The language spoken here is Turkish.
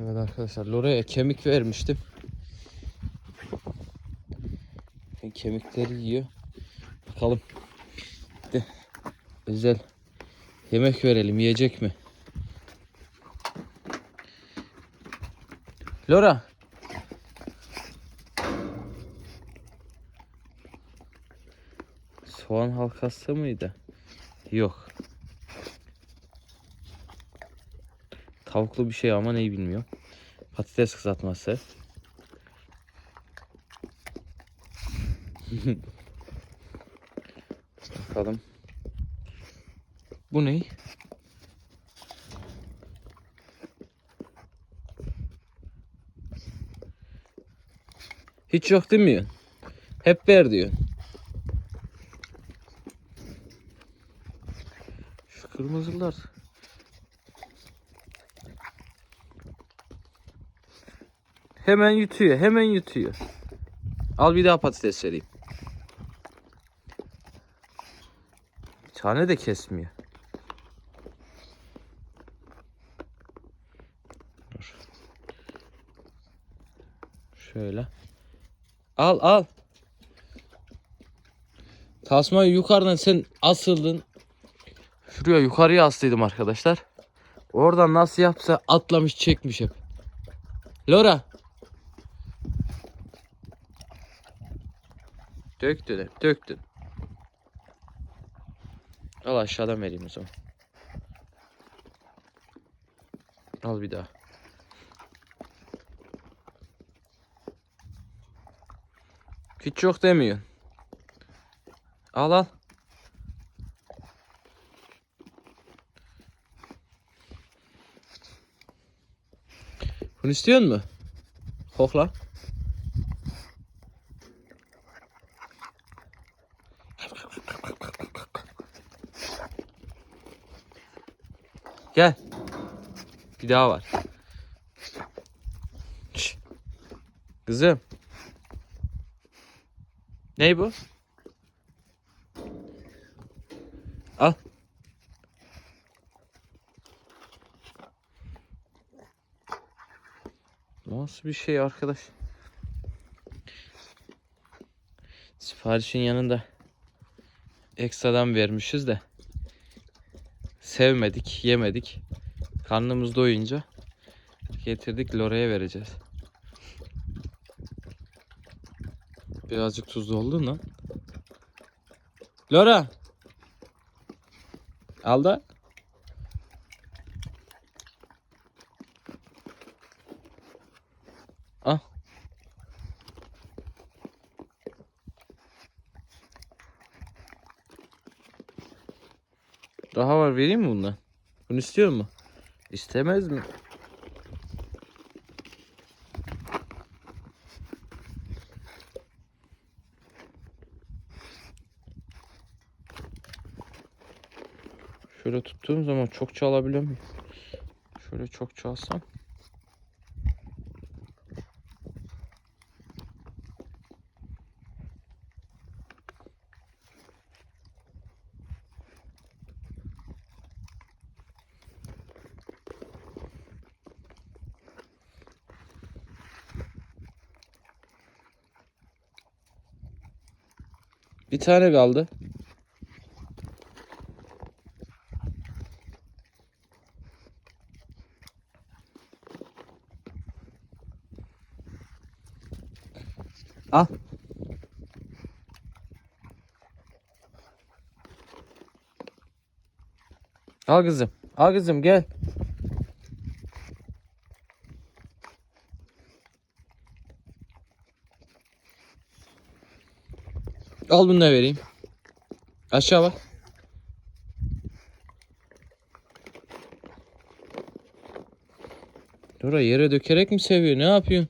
Evet arkadaşlar Lora'ya kemik vermiştim. Kemikleri yiyor. Bakalım. De, özel yemek verelim. Yiyecek mi? Lora. Soğan halkası mıydı? Yok. Tavuklu bir şey ama neyi bilmiyorum. Patates kızartması. Bakalım. Bu ne? Hiç yok demiyor. Hep ver diyor. Şu kırmızılar. Hemen yutuyor, hemen yutuyor. Al bir daha patates vereyim. Bir tane de kesmiyor. Şöyle. Al al. Tasmayı yukarıdan sen asıldın. Şuraya yukarıya astıydım arkadaşlar. Oradan nasıl yapsa atlamış çekmiş hep. Lora. Döktün hep döktün. Al aşağıdan vereyim o zaman. Al bir daha. Hiç yok demiyor. Al al. Bunu istiyor mu? Kokla. Gel. Bir daha var. Kızım. Ney bu? Al. Nasıl bir şey arkadaş? Siparişin yanında ekstradan vermişiz de sevmedik, yemedik. Karnımız doyunca getirdik Lora'ya vereceğiz. Birazcık tuzlu oldu lan. Lora. Al da. Daha var vereyim mi bundan? Bunu istiyor mu? İstemez mi? Şöyle tuttuğum zaman çokça alabiliyor muyum? Şöyle çokça alsam. Bir tane kaldı. Al. Al kızım. Al kızım gel. Al bunu da vereyim. Aşağı bak. Dora yere dökerek mi seviyor? Ne yapıyorsun?